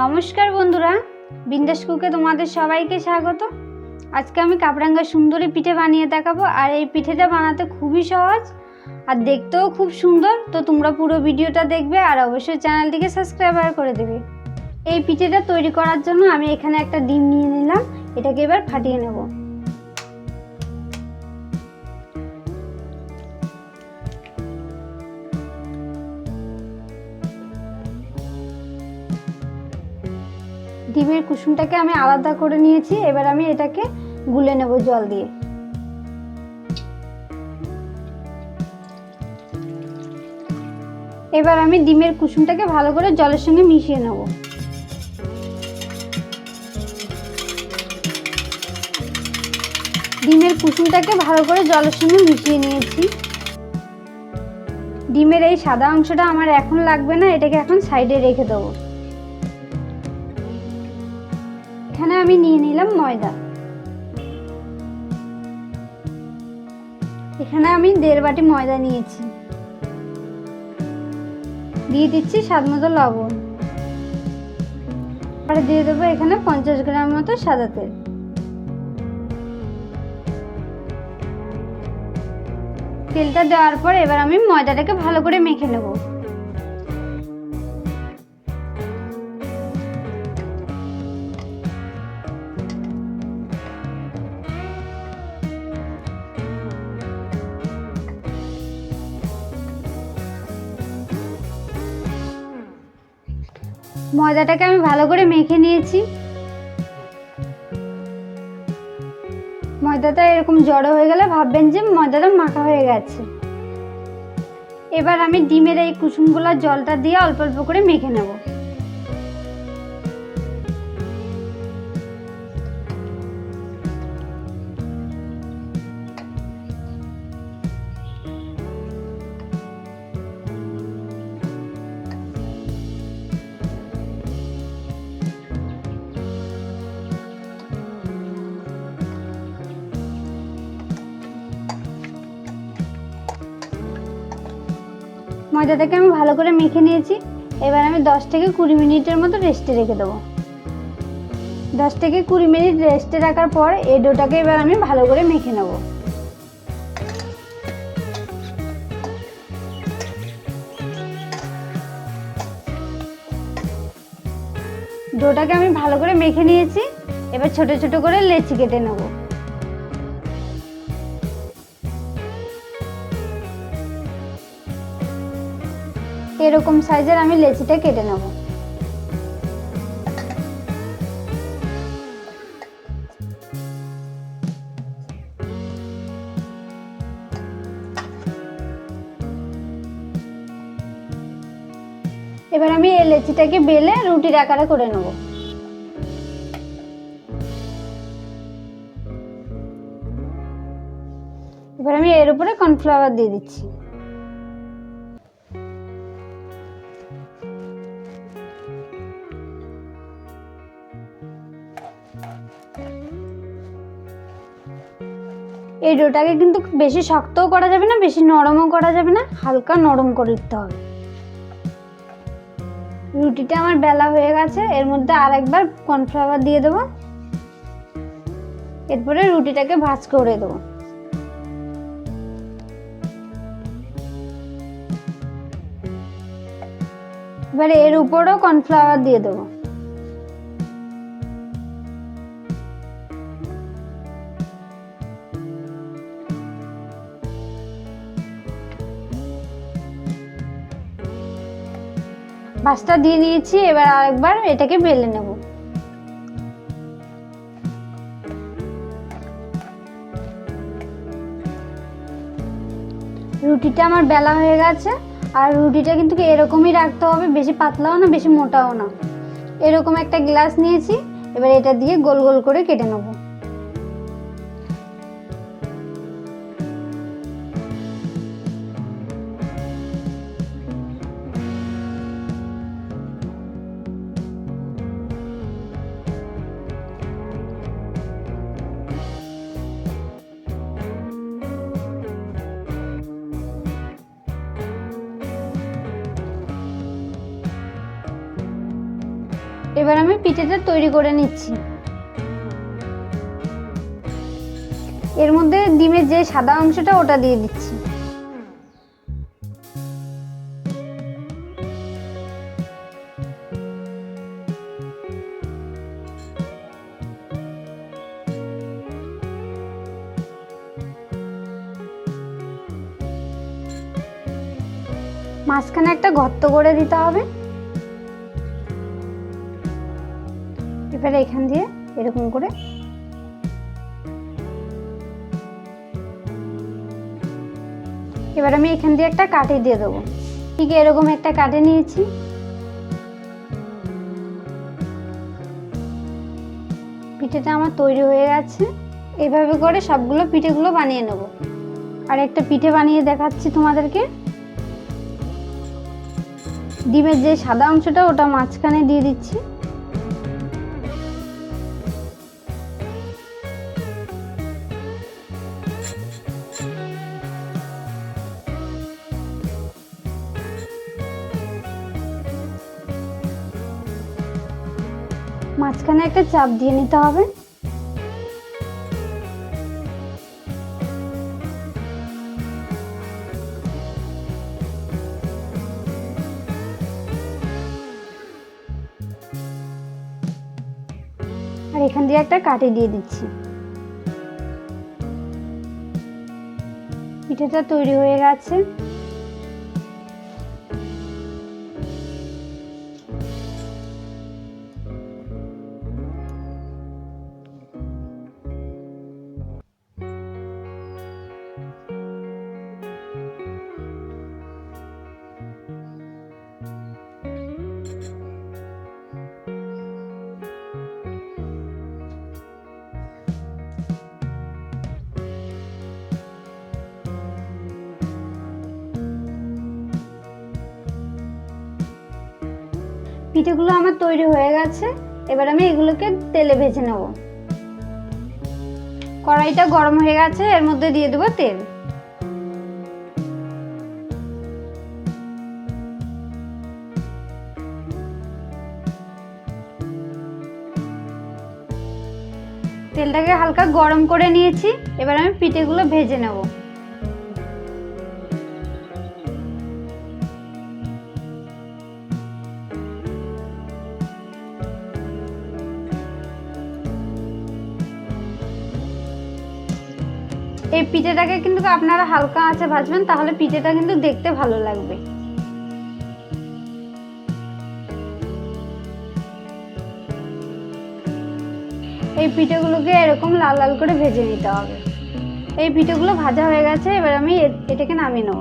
নমস্কার বন্ধুরা, বিন্দাস কুকে তোমাদের সবাইকে স্বাগত। আজকে আমি কাপড়াঙ্গা সুন্দরী পিঠে বানিয়ে দেখাবো, আর এই পিঠেটা বানাতে খুবই সহজ আর দেখতেও খুব সুন্দর। তো তোমরা পুরো ভিডিওটা দেখবে আর অবশ্যই চ্যানেলটিকে সাবস্ক্রাইবার করে দেবে। এই পিঠেটা তৈরি করার জন্য আমি এখানে একটা ডিম নিয়ে নিলাম, এটাকে এবার ফাটিয়ে নেব। ডিমের কুসুমটাকে আমি আলাদা করে নিয়েছি, এবার আমি এটাকে গুলে নেব জল দিয়ে। এবার আমি ডিমের কুসুমটাকে ভালো করে জলের সঙ্গে মিশিয়ে নেব। ডিমের কুসুমটাকে ভালো করে জলের সঙ্গে মিশিয়ে নিয়েছি। ডিমের এই সাদা অংশটা আমার এখন লাগবে না, এটাকে এখন সাইডে রেখে দেবো। এখানে আমি নিয়ে নিলাম ময়দা। এখানে আমি দেড় বাটি ময়দা নিয়েছি। দিয়ে দিচ্ছি স্বাদ মতো লবণ। আর দিয়ে দেবো এখানে পঞ্চাশ গ্রাম মতো সাদা তেল। তেলটা দেওয়ার পর এবার আমি ময়দাটাকে ভালো করে মেখে নেব। ময়দাটাকে আমি ভালো করে মেখে নিয়েছি। ময়দাটা এরকম জড়ো হয়ে গেলে ভাববেন যে ময়দাটা মাখা হয়ে গেছে। এবার আমি ডিমের এই কুসুমগুলা জলটা দিয়ে অল্প অল্প করে মেখে নেব। ময়দাটাকে আমি ভালো করে মেখে নিয়েছি। এবার আমি দশ থেকে কুড়ি মিনিটের মতো রেস্টে রেখে দেবো। দশ থেকে কুড়ি মিনিট রেস্টে রাখার পর এই ডোটাকে এবার আমি ভালো করে মেখে নেব। ডোটাকে আমি ভালো করে মেখে নিয়েছি। এবার ছোট ছোট করে লেচি কেটে নেব। এরকম সাইজের আমি লেচিটা কেটে নেব। এবার আমি এই লেচিটাকে বেলে রুটির আকারে করে নেব। এবার আমি এর উপরে কর্নফ্লাওয়ার দিয়ে দিচ্ছি। এই ডোটাকে কিন্তু বেশি শক্তও করা যাবে না, বেশি নরমও করা যাবে না, হালকা নরম করে দিতে হবে। রুটিটা আমার বেলা হয়ে গেছে, এর মধ্যে আরেকবার কর্নফ্লাওয়ার দিয়ে দেবো। এরপরে রুটিটাকে ভাজ করে দেবো। এবারে এর উপরেও কর্নফ্লাওয়ার দিয়ে দেবো। ভাজটা দিয়ে নিয়েছি, এবার আরেকবার এটাকে বেলে নেব। রুটিটা আমার বেলা হয়ে গেছে, আর রুটিটা কিন্তু এরকমই রাখতে হবে, বেশি পাতলাও না, বেশি মোটাও না। এরকম একটা গ্লাস নিয়েছি, এবার এটা দিয়ে গোল গোল করে কেটে নেব। এবার আমি পিঠেটা তৈরি করে নিচ্ছি। এর মধ্যে ডিমের যে সাদা অংশটা ওটা দিয়ে দিচ্ছি। মাঝখানে একটা গর্ত করে দিতে হবে। এবারে এখান দিয়ে এরকম করে এবার আমি এখান দিয়ে একটা কাঠি দিয়ে দেবো। ঠিক এরকম একটা কাঠে নিয়েছি। পিঠেটা আমার তৈরি হয়ে গেছে। এইভাবে করে সবগুলো পিঠেগুলো বানিয়ে নেব। আর একটা পিঠে বানিয়ে দেখাচ্ছি তোমাদেরকে। ডিমের যে সাদা অংশটা, ওটা মাঝখানে দিয়ে দিচ্ছি। মাঝখানে একটা চাপ দিয়ে নিতে হবে। আর এখান দিয়ে একটা কাঠি দিয়ে দিচ্ছি। পিঠেটা তৈরি হয়ে গেছে। পিঠেগুলো আমার তৈরি হয়ে গেছে। এবার আমি এগুলোকে তেলে ভেজে নেব। কড়াইটা গরম হয়ে গেছে, এর মধ্যে দিয়ে দেবো তেল। তেলটাকে হালকা গরম করে নিয়েছি, এবার আমি পিঠেগুলো ভেজে নেব। এই পিঠেটাকে কিন্তু আপনারা হালকা আঁচে ভাজবেন, তাহলে পিঠেটা কিন্তু দেখতে ভালো লাগবে। এই পিঠেগুলোকে এরকম লাল লাল করে ভেজে নিতে হবে। এই পিঠেগুলো ভাজা হয়ে গেছে, এবার আমি এটাকে নামিয়ে নেব।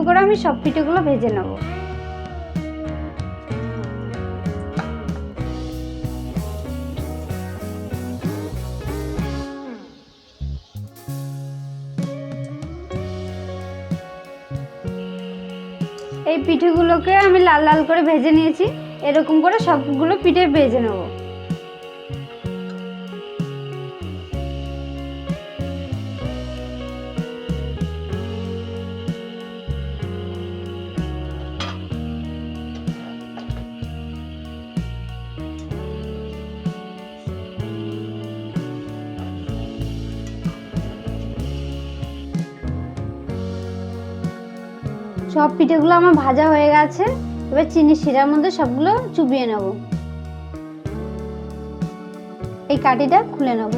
এভাবে করে আমি সব পিঠেগুলো ভেজে নেব। এই পিঠেগুলোকে আমি লাল লাল করে ভেজে নিয়েছি। এরকম করে সবগুলো পিঠে ভেজে নেব। সব পিঠেগুলো আমার ভাজা হয়ে গেছে। এবার চিনি শিরার মধ্যে সবগুলো চুবিয়ে নেব। এই কাঠিটা খুলে নেব।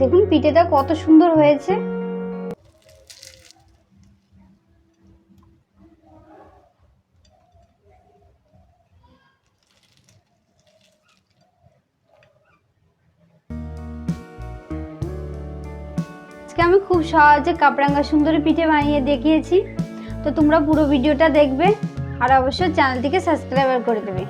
দেখুন, পিঠেটা কত সুন্দর হয়েছে। আজকে আমি খুব সহজে কাপড়াঙ্গা সুন্দরী পিঠে বানিয়ে দেখিয়েছি। তো তোমরা পুরো ভিডিওটা দেখবে আর অবশ্যই চ্যানেলটিকে সাবস্ক্রাইব করে দেবে।